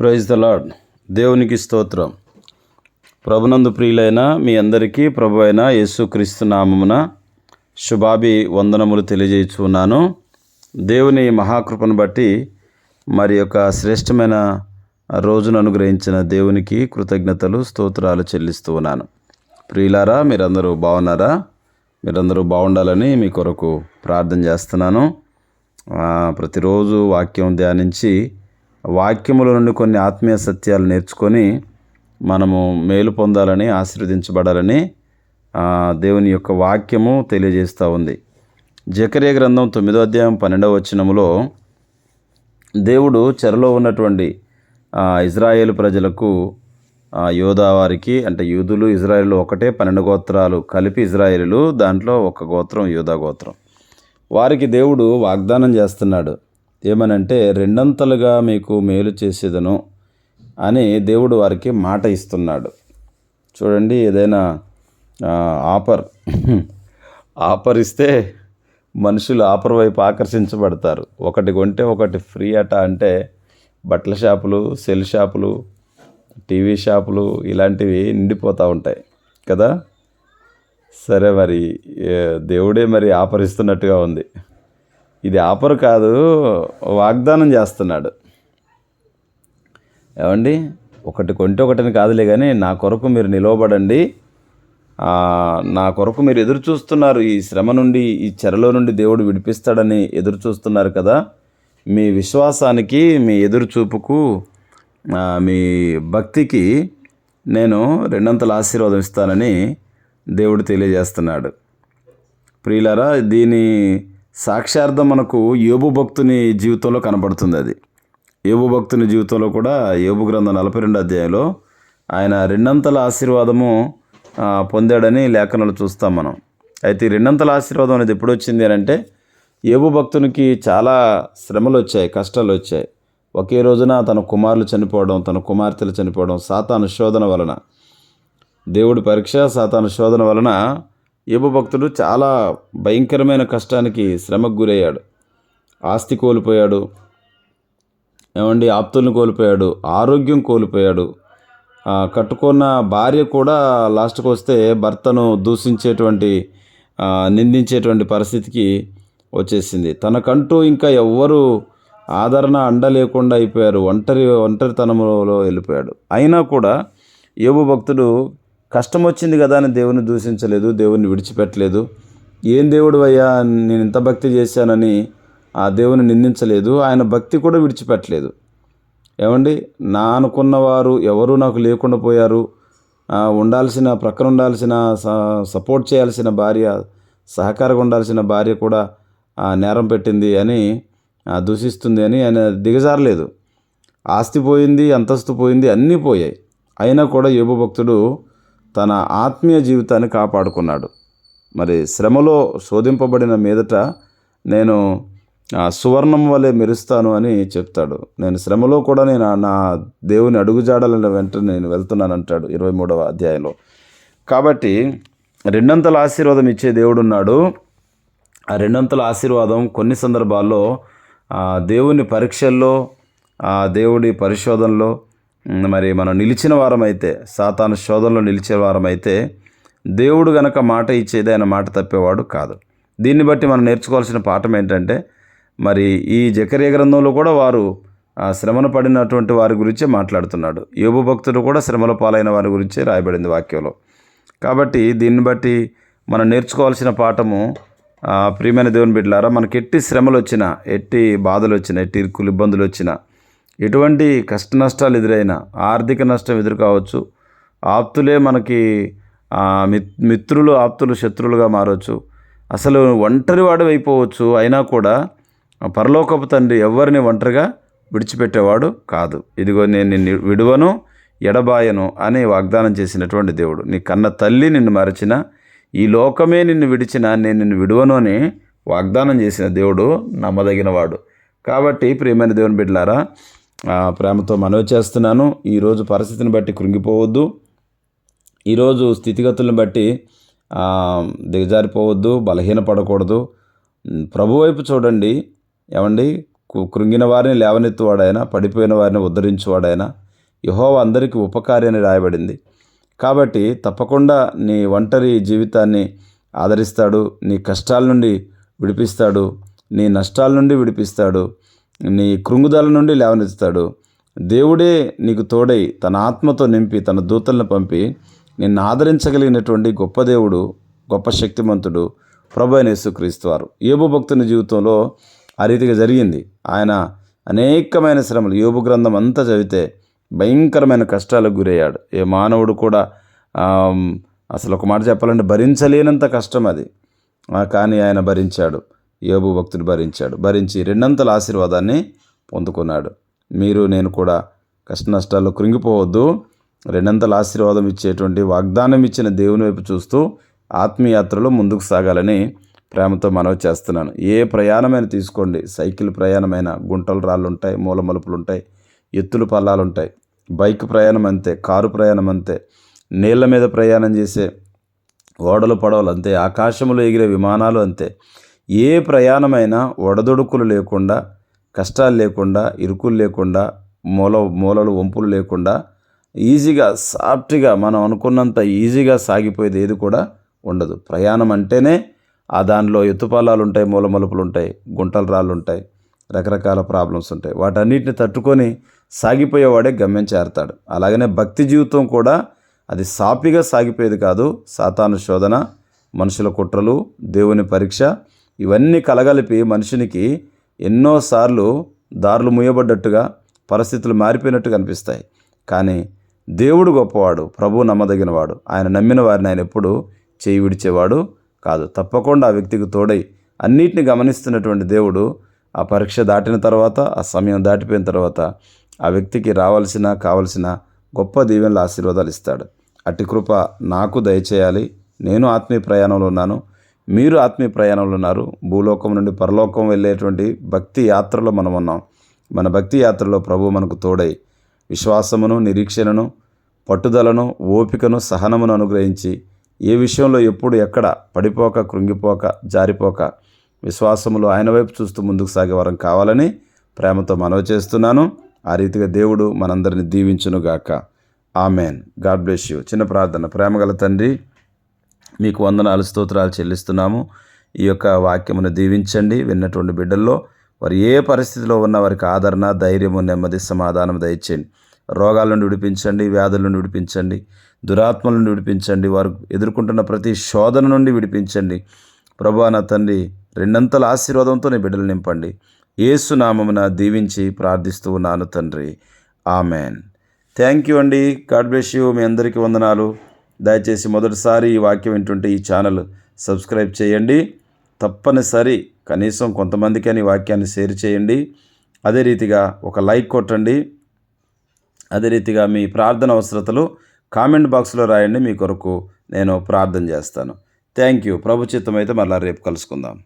Praise the lord దేవునికి స్తోత్రం. ప్రభునందు ప్రియులైన మీ అందరికీ ప్రభు అయిన యేసుక్రీస్తు నామమున శుభాభి వందనములు తెలియజేస్తున్నాను దేవుని మహాకృపను బట్టి మరి యొక్క శ్రేష్టమైన రోజును అనుగ్రహించిన దేవునికి కృతజ్ఞతలు స్తోత్రాలు చెల్లిస్తూ ఉన్నాను. ప్రియులారా మీరందరూ బాగున్నారా? మీరందరూ బాగుండాలని మీ కొరకు ప్రార్థన చేస్తున్నాను. ప్రతిరోజు వాక్యం ధ్యానించి వాక్యముల నుండి కొన్ని ఆత్మీయ సత్యాలు నేర్చుకొని మనము మేలు పొందాలని ఆశీర్వదించబడాలని దేవుని యొక్క వాక్యము తెలియజేస్తూ ఉంది. జకరే గ్రంథం తొమ్మిదో అధ్యాయం పన్నెండవ వచనములో దేవుడు చెరలో ఉన్నటువంటి ఇజ్రాయేల్ ప్రజలకు యోధా వారికి అంటే యూదులు ఇజ్రాయేల్ ఒకటే పన్నెండు గోత్రాలు కలిపి ఇజ్రాయేలు దాంట్లో ఒక గోత్రం యోధా గోత్రం. వారికి దేవుడు వాగ్దానం చేస్తున్నాడు. ఏమనంటే రెండంతలుగా మీకు మేలు చేసేదను అని దేవుడు వారికి మాట ఇస్తున్నాడు. చూడండి ఏదైనా ఆఫర్ ఆఫర్ ఇస్తే మనుషులు ఆఫర్ వైపు ఆకర్షించబడతారు. ఒకటి కొంటే ఒకటి ఫ్రీ అట అంటే బట్టల షాపులు సెల్ షాపులు టీవీ షాపులు ఇలాంటివి నిండిపోతూ ఉంటాయి కదా? సరే మరి దేవుడే మరి ఆఫర్ ఇస్తున్నట్టుగా ఉంది. ఇది ఆఫర్ కాదు వాగ్దానం చేస్తున్నాడు. ఏమండి? ఒకటి కొంటే ఒకటిని కాదులే కానీ నా కొరకు మీరు నిలవబడండి. నా కొరకు మీరు ఎదురు చూస్తున్నారు. ఈ శ్రమ నుండి ఈ చెరలో నుండి దేవుడు విడిపిస్తాడని ఎదురు చూస్తున్నారు కదా. మీ విశ్వాసానికి మీ ఎదురు చూపుకు మీ భక్తికి నేను రెండంతల ఆశీర్వాదం ఇస్తానని దేవుడు తెలియజేస్తున్నాడు. ప్రియులారా దీని సాక్ష్యార్థం మనకు యోబు భక్తుని జీవితంలో కనబడుతుంది అది. యోబు భక్తుని జీవితంలో కూడా యోబు గ్రంథం నలభై రెండు అధ్యాయంలో ఆయన రెండంతల ఆశీర్వాదము పొందాడని లేఖనాలు చూస్తాం మనం. అయితే రెండంతల ఆశీర్వాదం అనేది ఎప్పుడు వచ్చింది అని అంటే యోబు భక్తునికి చాలా శ్రమలు వచ్చాయి కష్టాలు వచ్చాయి. ఒకే రోజున తన కుమారులు చనిపోవడం తన కుమార్తెలు చనిపోవడం సాతాను శోధన వలన దేవుడి పరీక్ష సాతాను శోధన వలన యోబు భక్తుడు చాలా భయంకరమైన కష్టానికి శ్రమకు గురయ్యాడు. ఆస్తి కోల్పోయాడు. ఏమండి? ఆప్తుల్ని కోల్పోయాడు. ఆరోగ్యం కోల్పోయాడు. కట్టుకున్న భార్య కూడా లాస్ట్కి వస్తే భర్తను దూషించేటువంటి నిందించేటువంటి పరిస్థితికి వచ్చేసింది. తనకంటూ ఇంకా ఎవ్వరు ఆదరణ అండ లేకుండా అయిపోయారు. ఒంటరి ఒంటరితనంలో వెళ్ళిపోయాడు. అయినా కూడా యోబు భక్తుడు కష్టం వచ్చింది కదా అని దేవుని దూషించలేదు దేవుని విడిచిపెట్టలేదు. ఏం దేవుడు అయ్యా నేను ఇంత భక్తి చేశానని ఆ దేవుని నిందించలేదు ఆయన భక్తి కూడా విడిచిపెట్టలేదు. ఏమండి? నా అనుకున్నవారు ఎవరు నాకు లేకుండా పోయారు. ఉండాల్సిన ప్రక్కన ఉండాల్సిన స- సపోర్ట్ చేయాల్సిన భార్య సహకారంగా ఉండాల్సిన భార్య కూడా ఆ, నేరం పెట్టింది అని దూషిస్తుంది అని ఆయన దిగజారలేదు. ఆస్తి పోయింది అంతస్తు పోయింది అన్నీ పోయాయి. అయినా కూడా యోబు భక్తుడు తన ఆత్మీయ జీవితాన్ని కాపాడుకున్నాడు. మరి శ్రమలో శోధింపబడిన మీదట నేను సువర్ణం వలె మెరుస్తాను అని చెప్తాడు. నేను శ్రమలో కూడా నేను నా దేవుని అడుగుజాడల వెంట నేను వెళ్తున్నాను అంటాడు ఇరవై మూడవ అధ్యాయంలో. కాబట్టి రెండంతల ఆశీర్వాదం ఇచ్చే దేవుడు ఉన్నాడు ఆ రెండంతల ఆశీర్వాదం కొన్ని సందర్భాల్లో దేవుని పరీక్షల్లో దేవుడి పరిశోధనలో మరి మనం నిలిచిన వారమైతే సాతాను శోధనలో నిలిచే వారమైతే దేవుడు గనక మాట ఇచ్చేది ఆయన మాట తప్పేవాడు కాదు. దీన్ని బట్టి మనం నేర్చుకోవాల్సిన పాఠం ఏంటంటే మరి ఈ జకర్య గ్రంథంలో కూడా వారు శ్రమను పడినటువంటి వారి గురించే మాట్లాడుతున్నాడు. యోబు భక్తుడు కూడా శ్రమల పాలైన వారి గురించే రాయబడింది వాక్యంలో. కాబట్టి దీన్ని బట్టి మనం నేర్చుకోవాల్సిన పాఠము ప్రియమైన దేవుని బిడ్డలారా మనకి ఎట్టి శ్రమలు వచ్చినా ఎట్టి బాధలు వచ్చినా ఎట్టి ఇరుకులు ఇబ్బందులు వచ్చినా ఎటువంటి కష్ట నష్టాలు ఎదురైనా ఆర్థిక నష్టం ఎదురు కావచ్చు ఆప్తులే మనకి మిత్ మిత్రులు ఆప్తులు శత్రువులుగా మారవచ్చు అసలు ఒంటరి వాడు అయిపోవచ్చు అయినా కూడా పరలోకపు తండ్రి ఎవరిని ఒంటరిగా విడిచిపెట్టేవాడు కాదు. ఇదిగో నేను నిన్ను విడువను ఎడబాయను అని వాగ్దానం చేసినటువంటి దేవుడు. నీ కన్న తల్లి నిన్ను మరచిన ఈ లోకమే నిన్ను విడిచిన నేను నిన్ను విడువను అని వాగ్దానం చేసిన దేవుడు నమ్మదగినవాడు. కాబట్టి ప్రియమైన దేవుని బిడ్డలారా ప్రేమతో మనవి చేస్తున్నాను. ఈరోజు పరిస్థితిని బట్టి కృంగిపోవద్దు. ఈరోజు స్థితిగతులను బట్టి దిగజారిపోవద్దు బలహీనపడకూడదు. ప్రభు వైపు చూడండి. ఏమండి? కు- కృంగిన వారిని లేవనెత్తువాడైనా పడిపోయిన వారిని ఉద్ధరించువాడైనా యహోవ అందరికీ ఉపకార్యాన్ని రాయబడింది. కాబట్టి తప్పకుండా నీ ఒంటరి జీవితాన్ని ఆదరిస్తాడు నీ కష్టాల నుండి విడిపిస్తాడు నీ నష్టాల నుండి విడిపిస్తాడు. నీ కృంగుదల నుండి లేవనెత్తుతాడు. దేవుడే నీకు తోడై తన ఆత్మతో నింపి తన దూతలను పంపి నిన్ను ఆదరించగలిగినటువంటి గొప్ప దేవుడు గొప్ప శక్తిమంతుడు ప్రభు అయిన యేసుక్రీస్తు వారు. యోబు భక్తుని జీవితంలో ఆ రీతిగా జరిగింది. ఆయన అనేకమైన శ్రమలు యోబు గ్రంథం అంతా చదివితే భయంకరమైన కష్టాలకు గురయ్యాడు. ఏ మానవుడు కూడా అసలు ఒక మాట చెప్పాలంటే భరించలేనంత కష్టం అది. కానీ ఆయన భరించాడు. యోబు భక్తుడు భరించాడు. భరించి రెండంతల ఆశీర్వాదాన్ని పొందుకున్నాడు. మీరు నేను కూడా కష్ట నష్టాల్లో కృంగిపోవద్దు. రెండంతల ఆశీర్వాదం ఇచ్చేటువంటి వాగ్దానం ఇచ్చిన దేవుని వైపు చూస్తూ ఆత్మీయాత్రలో ముందుకు సాగాలని ప్రేమతో మనవి చేస్తున్నాను. ఏ ప్రయాణమైన తీసుకోండి. సైకిల్ ప్రయాణమైన గుంటలు రాళ్ళు ఉంటాయి మూల మలుపులు ఉంటాయి ఎత్తులు పల్లాలు ఉంటాయి బైక్ ప్రయాణం అంతే కారు ప్రయాణం అంతే. నీళ్ళ మీద ప్రయాణం చేసే ఓడలు పడవలు అంతే. ఆకాశంలో ఎగిరే విమానాలు అంతే. ఏ ప్రయాణమైనా ఒడదొడుకులు లేకుండా కష్టాలు లేకుండా ఇరుకులు లేకుండా మూల మూలలు వంపులు లేకుండా ఈజీగా సాఫ్ట్గా మనం అనుకున్నంత ఈజీగా సాగిపోయేది ఏది కూడా ఉండదు. ప్రయాణం అంటేనే ఆ దానిలో ఎత్తుపాలాలు ఉంటాయి మూలమలుపులు ఉంటాయి గుంటల రాళ్ళు ఉంటాయి రకరకాల ప్రాబ్లమ్స్ ఉంటాయి. వాటన్నిటిని తట్టుకొని సాగిపోయేవాడే గమ్యం చేరతాడు. అలాగనే భక్తి జీవితం కూడా అది సాపిగా సాగిపోయేది కాదు. సాతాను శోధన మనుషుల కుట్రలు దేవుని పరీక్ష ఇవన్నీ కలగలిపి మనిషినికి ఎన్నోసార్లు దారులు ముయ్యబడ్డట్టుగా పరిస్థితులు మారిపోయినట్టు కనిపిస్తాయి కానీ దేవుడు గొప్పవాడు ప్రభు నమ్మదగినవాడు. ఆయన నమ్మిన వారిని ఆయన ఎప్పుడు చేయి విడిచేవాడు కాదు. తప్పకుండా ఆ వ్యక్తికి తోడై అన్నిటిని గమనిస్తున్నటువంటి దేవుడు ఆ పరీక్ష దాటిన తర్వాత ఆ సమయం దాటిపోయిన తర్వాత ఆ వ్యక్తికి రావాల్సిన కావలసిన గొప్ప దీవెనల ఆశీర్వాదాలు ఇస్తాడు. అట్టి కృప నాకు దయచేయాలి. నేను ఆత్మీయ ప్రయాణంలో ఉన్నాను. మీరు ఆత్మీయ ప్రయాణంలో ఉన్నారు. భూలోకం నుండి పరలోకం వెళ్ళేటువంటి భక్తి యాత్రలో మనం ఉన్నాం. మన భక్తి యాత్రలో ప్రభు మనకు తోడై విశ్వాసమును నిరీక్షణను పట్టుదలను ఓపికను సహనమును అనుగ్రహించి ఏ విషయంలో ఎప్పుడు ఎక్కడ పడిపోక కృంగిపోక జారిపోక విశ్వాసములో ఆయన వైపు చూస్తూ ముందుకు సాగే వరం కావాలని ప్రేమతో మనవి చేస్తున్నాను. ఆ రీతిగా దేవుడు మనందరిని దీవించునుగాక. ఆమెన్. God bless you. చిన్న ప్రార్థన. ప్రేమగల తండ్రి మీకు వందనాలు స్తోత్రాలు చెల్లిస్తున్నాము. ఈ యొక్క వాక్యమును దీవించండి. విన్నటువంటి బిడ్డల్లో వారు ఏ పరిస్థితిలో ఉన్న వారికి ఆదరణ ధైర్యము నెమ్మది సమాధానం దయచేయండి. రోగాల నుండి విడిపించండి వ్యాధుల నుండి విడిపించండి దురాత్మల నుండి విడిపించండి వారు ఎదుర్కొంటున్న ప్రతి శోధన నుండి విడిపించండి. ప్రభా నా తండ్రి రెండంతల ఆశీర్వాదంతో నీ బిడ్డలు నింపండి. ఏసు నామమున దీవించి ప్రార్థిస్తూ ఉన్నాను తండ్రి. ఆమెన్. థ్యాంక్ యూ అండి. God bless you. మీ అందరికీ వందనాలు. దయచేసి మొదటిసారి ఈ వాక్యం వింటుంటే ఈ ఛానల్ సబ్స్క్రైబ్ చేయండి. తప్పనిసరి కనీసం కొంతమందికి అని వాక్యాన్ని షేర్ చేయండి. అదే రీతిగా ఒక లైక్ కొట్టండి. అదే రీతిగా మీ ప్రార్థన అవసరతలు కామెంట్ బాక్స్లో రాయండి. మీ కొరకు నేను ప్రార్థన చేస్తాను. Thank you. ప్రభు అయితే మళ్ళీ రేపు కలుసుకుందాం.